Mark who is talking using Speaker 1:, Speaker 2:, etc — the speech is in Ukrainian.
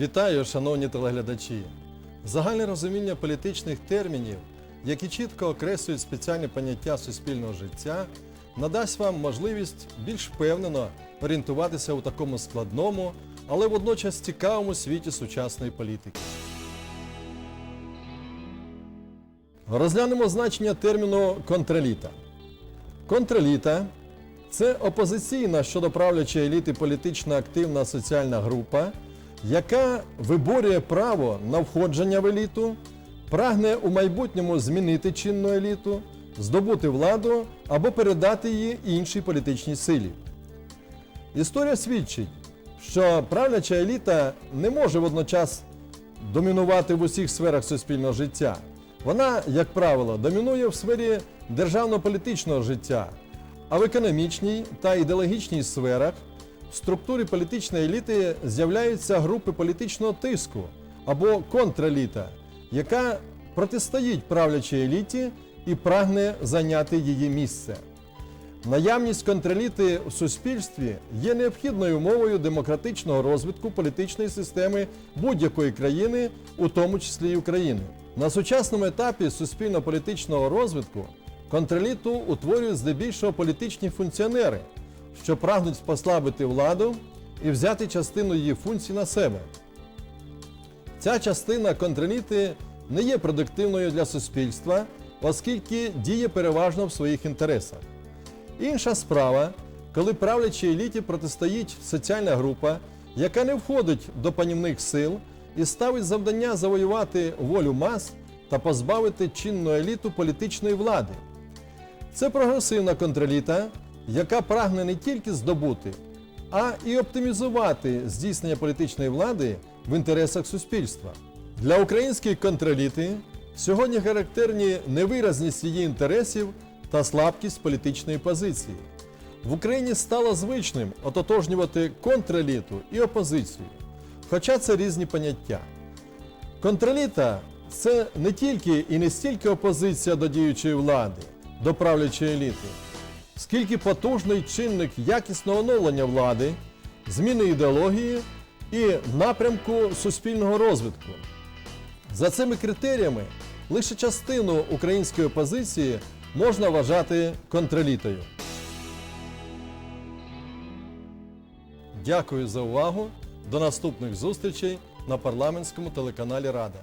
Speaker 1: Вітаю, шановні телеглядачі! Загальне розуміння політичних термінів, які чітко окреслюють спеціальні поняття суспільного життя, надасть вам можливість більш впевнено орієнтуватися у такому складному, але водночас цікавому світі сучасної політики. Розглянемо значення терміну контреліта. Контреліта це опозиційна щодо правлячої еліти політично активна соціальна група, яка виборює право на входження в еліту, прагне у майбутньому змінити чинну еліту, здобути владу або передати її іншій політичній силі. Історія свідчить, що правляча еліта не може водночас домінувати в усіх сферах суспільного життя. Вона, як правило, домінує в сфері державно-політичного життя, а в економічній та ідеологічній сферах в структурі політичної еліти з'являються групи політичного тиску або контреліта, яка протистоїть правлячій еліті і прагне зайняти її місце. Наявність контреліти в суспільстві є необхідною умовою демократичного розвитку політичної системи будь-якої країни, у тому числі й України. На сучасному етапі суспільно-політичного розвитку контреліту утворюють здебільшого політичні функціонери, що прагнуть послабити владу і взяти частину її функцій на себе. Ця частина контреліти не є продуктивною для суспільства, оскільки діє переважно в своїх інтересах. Інша справа, коли правлячій еліті протистоїть соціальна група, яка не входить до панівних сил і ставить завдання завоювати волю мас та позбавити чинну еліту політичної влади. Це прогресивна контреліта, яка прагне не тільки здобути, а і оптимізувати здійснення політичної влади в інтересах суспільства. Для української контреліти сьогодні характерні невиразність її інтересів та слабкість політичної позиції. В Україні стало звичним ототожнювати контреліту і опозицію, хоча це різні поняття. Контреліта це не тільки і не стільки опозиція до діючої влади, до правлячої еліти, скільки потужний чинник якісного оновлення влади, зміни ідеології і напрямку суспільного розвитку. За цими критеріями лише частину української опозиції можна вважати контрелітою. Дякую за увагу. До наступних зустрічей на парламентському телеканалі Рада.